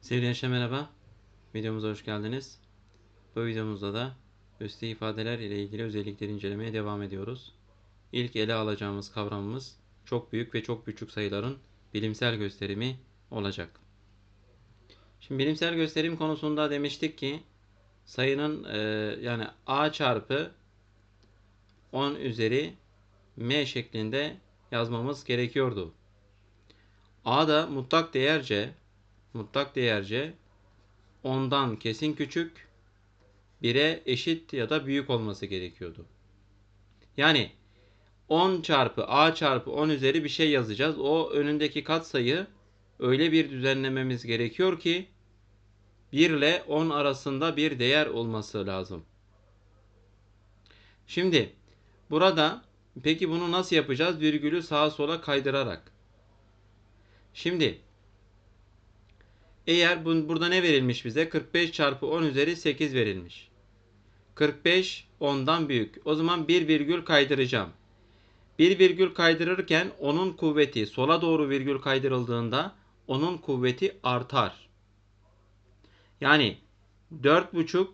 Sevgili gençler merhaba. Videomuza hoş geldiniz. Bu videomuzda da üstü ifadeler ile ilgili özellikleri incelemeye devam ediyoruz. İlk ele alacağımız kavramımız çok büyük ve çok küçük sayıların bilimsel gösterimi olacak. Şimdi bilimsel gösterim konusunda demiştik ki sayının e, yani a çarpı 10 üzeri m şeklinde yazmamız gerekiyordu. a da mutlak değerce mutlak değerce ondan kesin küçük 1'e eşit ya da büyük olması gerekiyordu. Yani 10 çarpı a çarpı 10 üzeri bir şey yazacağız. O önündeki katsayı öyle bir düzenlememiz gerekiyor ki 1 ile 10 arasında bir değer olması lazım. Şimdi burada peki bunu nasıl yapacağız? Virgülü sağa sola kaydırarak. Şimdi eğer bu, burada ne verilmiş bize? 45 çarpı 10 üzeri 8 verilmiş. 45 10'dan büyük. O zaman bir virgül kaydıracağım. Bir virgül kaydırırken onun kuvveti sola doğru virgül kaydırıldığında onun kuvveti artar. Yani 4,5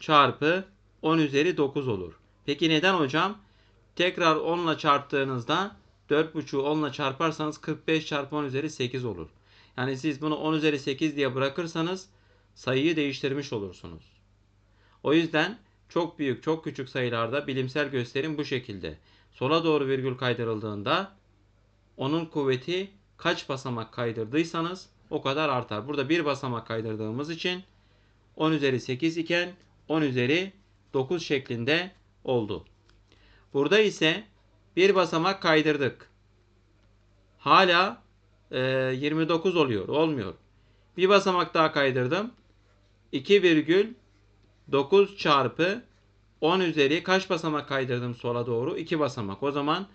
çarpı 10 üzeri 9 olur. Peki neden hocam? Tekrar 10 ile çarptığınızda 4,5'u 10 ile çarparsanız 45 çarpı 10 üzeri 8 olur. Yani siz bunu 10 üzeri 8 diye bırakırsanız sayıyı değiştirmiş olursunuz. O yüzden çok büyük, çok küçük sayılarda bilimsel gösterim bu şekilde. Sola doğru virgül kaydırıldığında onun kuvveti kaç basamak kaydırdıysanız o kadar artar. Burada bir basamak kaydırdığımız için 10 üzeri 8 iken 10 üzeri 9 şeklinde oldu. Burada ise bir basamak kaydırdık. Hala 29 oluyor. Olmuyor. Bir basamak daha kaydırdım. 2,9 çarpı 10 üzeri kaç basamak kaydırdım sola doğru? 2 basamak. O zaman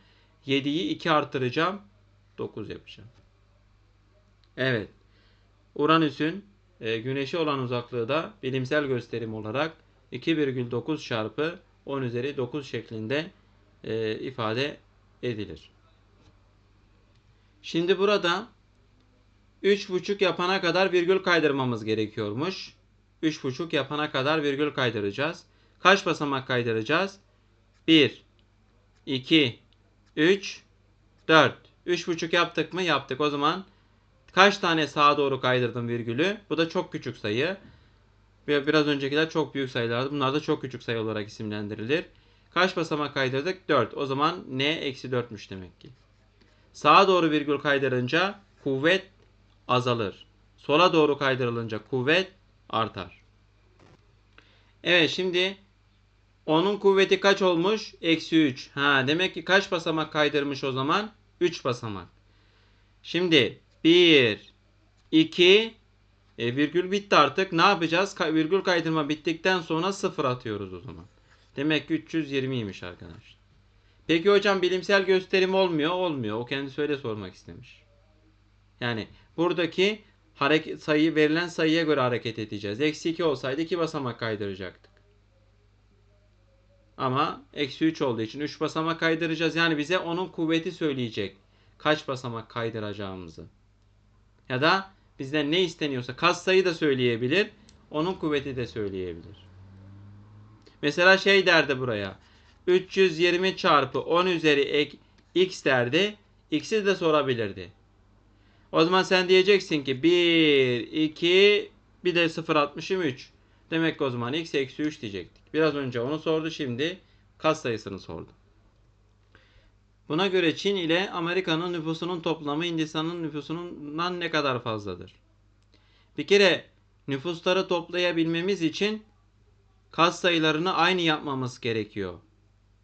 7'yi 2 artıracağım. 9 yapacağım. Evet. Uranüs'ün e, güneşe olan uzaklığı da bilimsel gösterim olarak 2,9 çarpı 10 üzeri 9 şeklinde e, ifade edilir. Şimdi burada 3,5 yapana kadar virgül kaydırmamız gerekiyormuş. 3,5 yapana kadar virgül kaydıracağız. Kaç basamak kaydıracağız? 1, 2, 3, 4. 3,5 yaptık mı? Yaptık. O zaman kaç tane sağa doğru kaydırdım virgülü? Bu da çok küçük sayı. Biraz öncekiler çok büyük sayılardı. Bunlar da çok küçük sayı olarak isimlendirilir. Kaç basamak kaydırdık? 4. O zaman n eksi 4'müş demek ki. Sağa doğru virgül kaydırınca kuvvet azalır. Sola doğru kaydırılınca kuvvet artar. Evet şimdi onun kuvveti kaç olmuş? Eksi 3. Ha, demek ki kaç basamak kaydırmış o zaman? 3 basamak. Şimdi 1, 2, e, virgül bitti artık. Ne yapacağız? Ka virgül kaydırma bittikten sonra 0 atıyoruz o zaman. Demek ki 320'ymiş arkadaşlar. Peki hocam bilimsel gösterim olmuyor. Olmuyor. O kendisi öyle sormak istemiş. Yani buradaki hareket sayı verilen sayıya göre hareket edeceğiz. Eksi 2 olsaydı 2 basamak kaydıracaktık. Ama eksi 3 olduğu için 3 basamak kaydıracağız. Yani bize onun kuvveti söyleyecek. Kaç basamak kaydıracağımızı. Ya da bizden ne isteniyorsa kas sayı da söyleyebilir. Onun kuvveti de söyleyebilir. Mesela şey derdi buraya. 320 çarpı 10 üzeri ek x derdi. X'i de sorabilirdi. O zaman sen diyeceksin ki 1, 2, bir de 0.60'ım 3. Demek ki o zaman x eksi 3 diyecektik. Biraz önce onu sordu şimdi kas sayısını sordu. Buna göre Çin ile Amerika'nın nüfusunun toplamı Hindistan'ın nüfusundan ne kadar fazladır? Bir kere nüfusları toplayabilmemiz için kas sayılarını aynı yapmamız gerekiyor.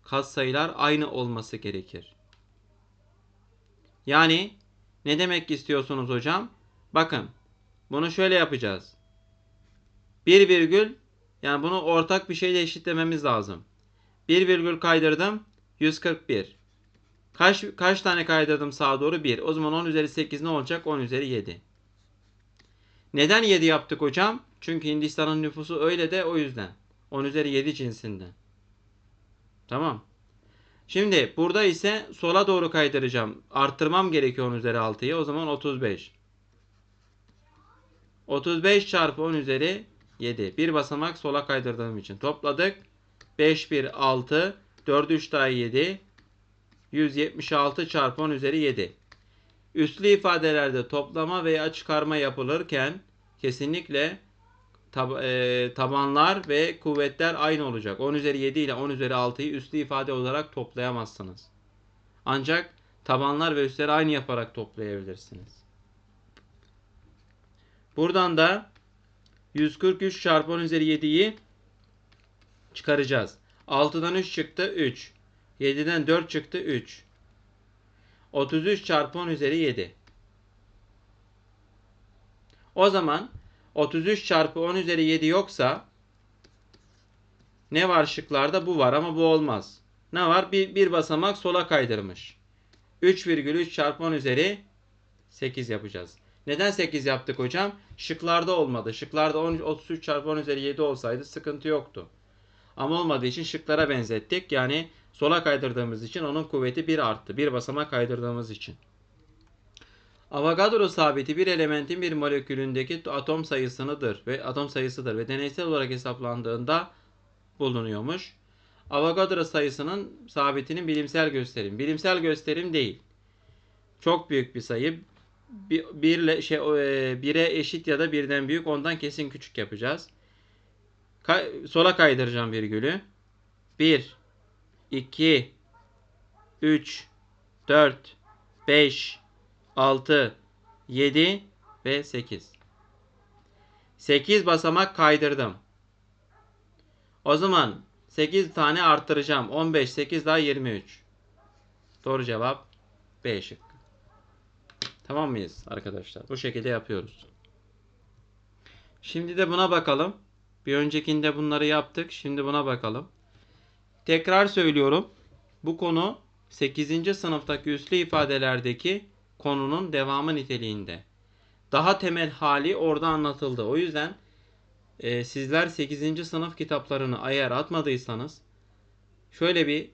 Kas sayılar aynı olması gerekir. Yani ne demek istiyorsunuz hocam? Bakın bunu şöyle yapacağız. 1 virgül yani bunu ortak bir şeyle eşitlememiz lazım. 1 virgül kaydırdım 141. Kaç, kaç tane kaydırdım sağa doğru? 1. O zaman 10 üzeri 8 ne olacak? 10 üzeri 7. Neden 7 yaptık hocam? Çünkü Hindistan'ın nüfusu öyle de o yüzden. 10 üzeri 7 cinsinden. Tamam. Şimdi burada ise sola doğru kaydıracağım. Arttırmam gerekiyor 10 üzeri 6'yı. O zaman 35. 35 çarpı 10 üzeri 7. Bir basamak sola kaydırdığım için topladık. 5 1 6 4 3 daha 7 176 çarpı 10 üzeri 7. Üslü ifadelerde toplama veya çıkarma yapılırken kesinlikle tab- e, tabanlar ve kuvvetler aynı olacak. 10 üzeri 7 ile 10 üzeri 6'yı üslü ifade olarak toplayamazsınız. Ancak tabanlar ve üstleri aynı yaparak toplayabilirsiniz. Buradan da 143 çarpı 10 üzeri 7'yi çıkaracağız. 6'dan 3 çıktı 3. 7'den 4 çıktı 3. 33 çarpı 10 üzeri 7. O zaman 33 çarpı 10 üzeri 7 yoksa ne var şıklarda? Bu var ama bu olmaz. Ne var? Bir, bir basamak sola kaydırmış. 3,3 çarpı 10 üzeri 8 yapacağız. Neden 8 yaptık hocam? Şıklarda olmadı. Şıklarda 10, 33 çarpı 10 üzeri 7 olsaydı sıkıntı yoktu. Ama olmadığı için şıklara benzettik. Yani sola kaydırdığımız için onun kuvveti 1 arttı. Bir basamağa kaydırdığımız için. Avogadro sabiti bir elementin bir molekülündeki atom sayısınıdır ve atom sayısıdır ve deneysel olarak hesaplandığında bulunuyormuş. Avogadro sayısının sabitinin bilimsel gösterim. Bilimsel gösterim değil. Çok büyük bir sayı. Bir, birle, şey, e, bire eşit ya da birden büyük ondan kesin küçük yapacağız. Kay- sola kaydıracağım virgülü. 1 2 3 4 5 6 7 ve 8. 8 basamak kaydırdım. O zaman 8 tane arttıracağım. 15 8 daha 23. Doğru cevap B şıkkı. Tamam mıyız arkadaşlar? Bu şekilde yapıyoruz. Şimdi de buna bakalım. Bir öncekinde bunları yaptık. Şimdi buna bakalım. Tekrar söylüyorum. Bu konu 8. sınıftaki üslü ifadelerdeki konunun devamı niteliğinde. Daha temel hali orada anlatıldı. O yüzden e, sizler 8. sınıf kitaplarını eğer atmadıysanız şöyle bir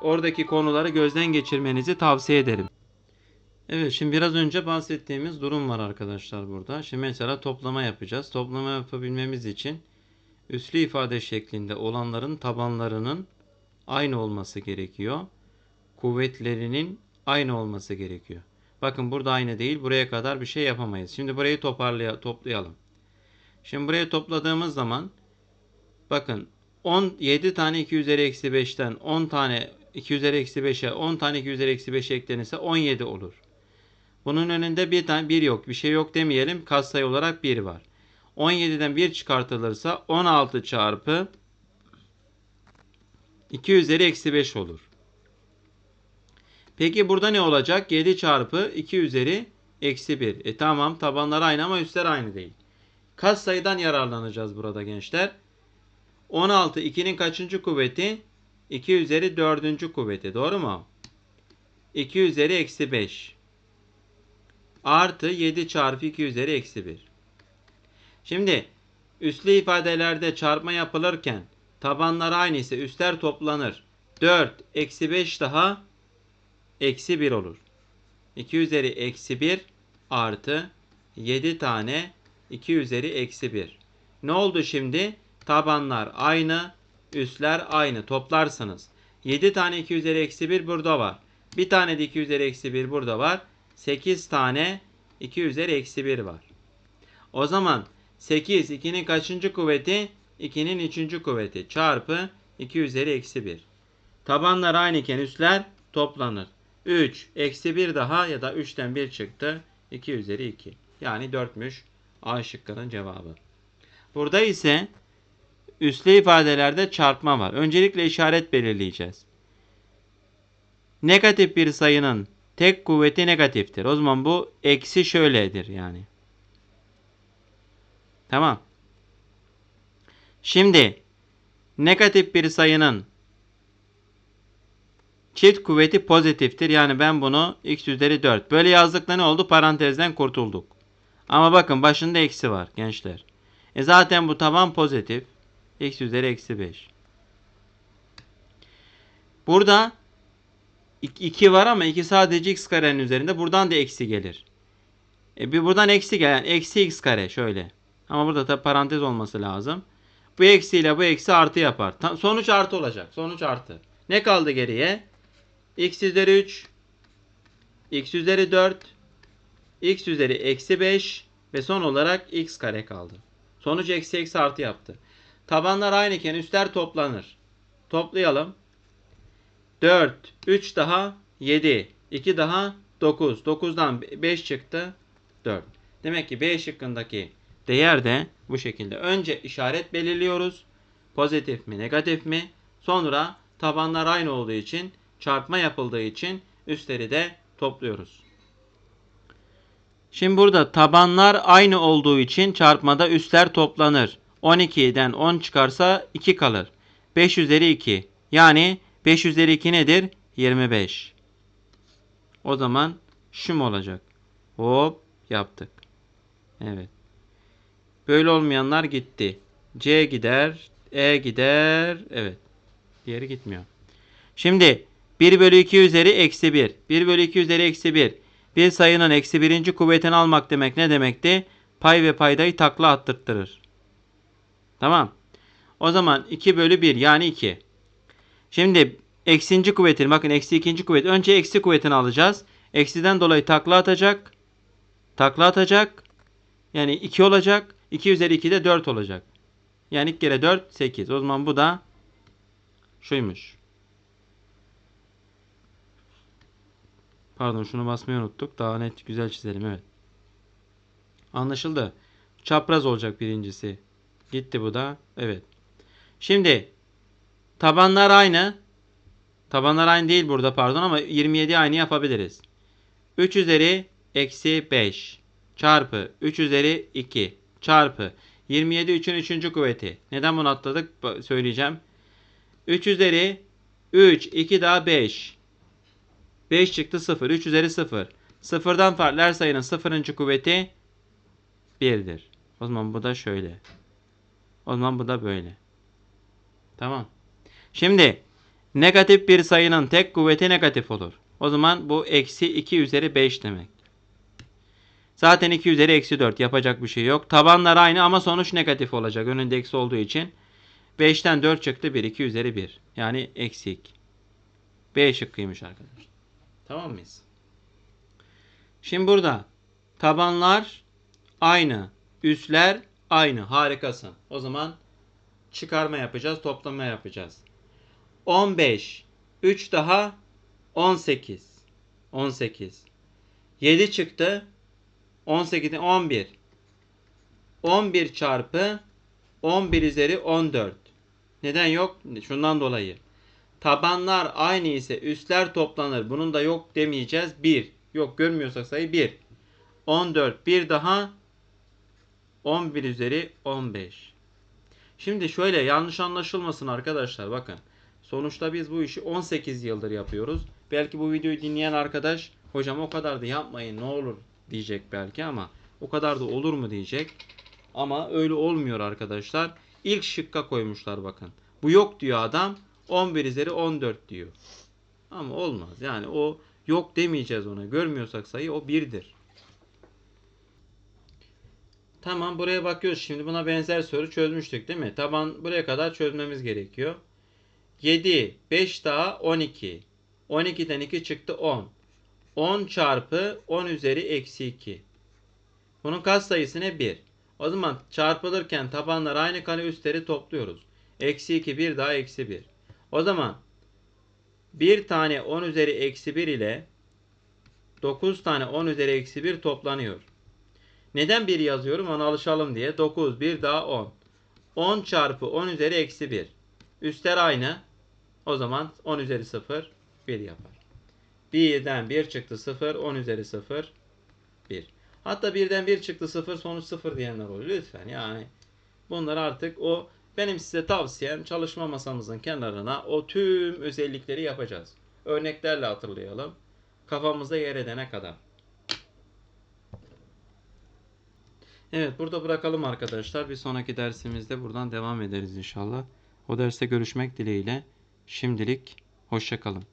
oradaki konuları gözden geçirmenizi tavsiye ederim. Evet şimdi biraz önce bahsettiğimiz durum var arkadaşlar burada. Şimdi mesela toplama yapacağız. Toplama yapabilmemiz için üslü ifade şeklinde olanların tabanlarının aynı olması gerekiyor. Kuvvetlerinin aynı olması gerekiyor. Bakın burada aynı değil. Buraya kadar bir şey yapamayız. Şimdi burayı toparlay toplayalım. Şimdi buraya topladığımız zaman bakın 17 tane 2 üzeri eksi 5'ten 10 tane 2 üzeri eksi 5'e 10 tane 2 üzeri eksi 5 eklenirse 17 olur. Bunun önünde bir tane 1 yok. Bir şey yok demeyelim. Katsayı olarak 1 var. 17'den 1 çıkartılırsa 16 çarpı 2 üzeri eksi 5 olur. Peki burada ne olacak? 7 çarpı 2 üzeri eksi 1. E tamam tabanlar aynı ama üstler aynı değil. Kaç sayıdan yararlanacağız burada gençler? 16 2'nin kaçıncı kuvveti? 2 üzeri 4. kuvveti. Doğru mu? 2 üzeri eksi 5. Artı 7 çarpı 2 üzeri eksi 1. Şimdi üslü ifadelerde çarpma yapılırken tabanlar aynı ise üstler toplanır. 4 eksi 5 daha eksi 1 olur. 2 üzeri eksi 1 artı 7 tane 2 üzeri eksi 1. Ne oldu şimdi? Tabanlar aynı, üstler aynı. Toplarsınız. 7 tane 2 üzeri eksi 1 burada var. Bir tane de 2 üzeri eksi 1 burada var. 8 tane 2 üzeri eksi 1 var. O zaman 8 2'nin kaçıncı kuvveti? 2'nin 3. kuvveti çarpı 2 üzeri eksi 1. Tabanlar aynı iken üstler toplanır. 3 eksi 1 daha ya da 3'ten 1 çıktı. 2 üzeri 2. Yani 4'müş A şıkkının cevabı. Burada ise üslü ifadelerde çarpma var. Öncelikle işaret belirleyeceğiz. Negatif bir sayının tek kuvveti negatiftir. O zaman bu eksi şöyledir yani. Tamam. Şimdi negatif bir sayının çift kuvveti pozitiftir. Yani ben bunu x üzeri 4. Böyle yazdıkta ne oldu? Parantezden kurtulduk. Ama bakın başında eksi var gençler. E zaten bu taban pozitif. x üzeri eksi 5. Burada 2 var ama 2 sadece x karenin üzerinde. Buradan da eksi gelir. E bir buradan eksi gelen eksi x kare şöyle. Ama burada da parantez olması lazım. Bu eksi ile bu eksi artı yapar. Sonuç artı olacak. Sonuç artı. Ne kaldı geriye? X üzeri 3 x üzeri 4 x üzeri eksi 5 ve son olarak x kare kaldı. Sonuç eksi eksi artı yaptı. Tabanlar aynıken üstler toplanır. Toplayalım. 4, 3 daha 7, 2 daha 9. 9'dan 5 çıktı 4. Demek ki B şıkkındaki değer de bu şekilde. Önce işaret belirliyoruz. Pozitif mi negatif mi? Sonra tabanlar aynı olduğu için çarpma yapıldığı için üstleri de topluyoruz. Şimdi burada tabanlar aynı olduğu için çarpmada üstler toplanır. 12'den 10 çıkarsa 2 kalır. 5 üzeri 2. Yani 5 üzeri 2 nedir? 25. O zaman şu mu olacak? Hop yaptık. Evet. Böyle olmayanlar gitti. C gider. E gider. Evet. Diğeri gitmiyor. Şimdi 1 bölü 2 üzeri eksi 1. 1 bölü 2 üzeri eksi 1. Bir sayının eksi birinci kuvvetini almak demek ne demekti? Pay ve paydayı takla attırtırır. Tamam. O zaman 2 bölü 1 yani 2. Şimdi eksinci kuvvetini bakın eksi ikinci kuvvet. Önce eksi kuvvetini alacağız. Eksiden dolayı takla atacak. Takla atacak. Yani 2 olacak. 2 üzeri 2 de 4 olacak. Yani 2 kere 4 8. O zaman bu da şuymuş. Pardon şunu basmayı unuttuk. Daha net güzel çizelim evet. Anlaşıldı. Çapraz olacak birincisi. Gitti bu da. Evet. Şimdi tabanlar aynı. Tabanlar aynı değil burada pardon ama 27 aynı yapabiliriz. 3 üzeri eksi 5 çarpı 3 üzeri 2 çarpı 27 3'ün 3. kuvveti. Neden bunu atladık söyleyeceğim. 3 üzeri 3 2 daha 5 5 çıktı 0. 3 üzeri 0. Sıfırdan farklı her sayının sıfırıncı kuvveti 1'dir. O zaman bu da şöyle. O zaman bu da böyle. Tamam. Şimdi negatif bir sayının tek kuvveti negatif olur. O zaman bu eksi 2 üzeri 5 demek. Zaten 2 üzeri eksi 4 yapacak bir şey yok. Tabanlar aynı ama sonuç negatif olacak. Önünde eksi olduğu için. 5'ten 4 çıktı 1. 2 üzeri 1. Yani eksi 2. B şıkkıymış arkadaşlar. Tamam mıyız? Şimdi burada tabanlar aynı. Üstler aynı. Harikasın. O zaman çıkarma yapacağız. Toplama yapacağız. 15. 3 daha 18. 18. 7 çıktı. 18'den 11. 11 çarpı 11 üzeri 14. Neden yok? Şundan dolayı. Tabanlar aynı ise üstler toplanır. Bunun da yok demeyeceğiz. 1. Yok görmüyorsak sayı 1. 14. Bir daha 11 üzeri 15. Şimdi şöyle yanlış anlaşılmasın arkadaşlar bakın. Sonuçta biz bu işi 18 yıldır yapıyoruz. Belki bu videoyu dinleyen arkadaş hocam o kadar da yapmayın ne olur diyecek belki ama o kadar da olur mu diyecek. Ama öyle olmuyor arkadaşlar. İlk şıkka koymuşlar bakın. Bu yok diyor adam. 11 üzeri 14 diyor. Ama olmaz. Yani o yok demeyeceğiz ona. Görmüyorsak sayı o 1'dir. Tamam buraya bakıyoruz. Şimdi buna benzer soru çözmüştük değil mi? Taban buraya kadar çözmemiz gerekiyor. 7, 5 daha 12. 12'den 2 çıktı 10. 10 çarpı 10 üzeri eksi 2. Bunun katsayısı ne? 1. O zaman çarpılırken tabanlar aynı kare üstleri topluyoruz. Eksi 2 bir daha eksi 1. O zaman bir tane 10 üzeri eksi 1 ile 9 tane 10 üzeri eksi 1 toplanıyor. Neden 1 yazıyorum ona alışalım diye. 9 bir daha 10. 10 çarpı 10 üzeri eksi 1. Üstler aynı. O zaman 10 üzeri 0 1 yapar. 1'den 1 çıktı 0. 10 üzeri 0 1. Hatta 1'den 1 çıktı 0 sonuç 0 diyenler oluyor. Lütfen yani bunlar artık o benim size tavsiyem çalışma masamızın kenarına o tüm özellikleri yapacağız. Örneklerle hatırlayalım. Kafamızda yer edene kadar. Evet burada bırakalım arkadaşlar. Bir sonraki dersimizde buradan devam ederiz inşallah. O derste görüşmek dileğiyle. Şimdilik hoşçakalın.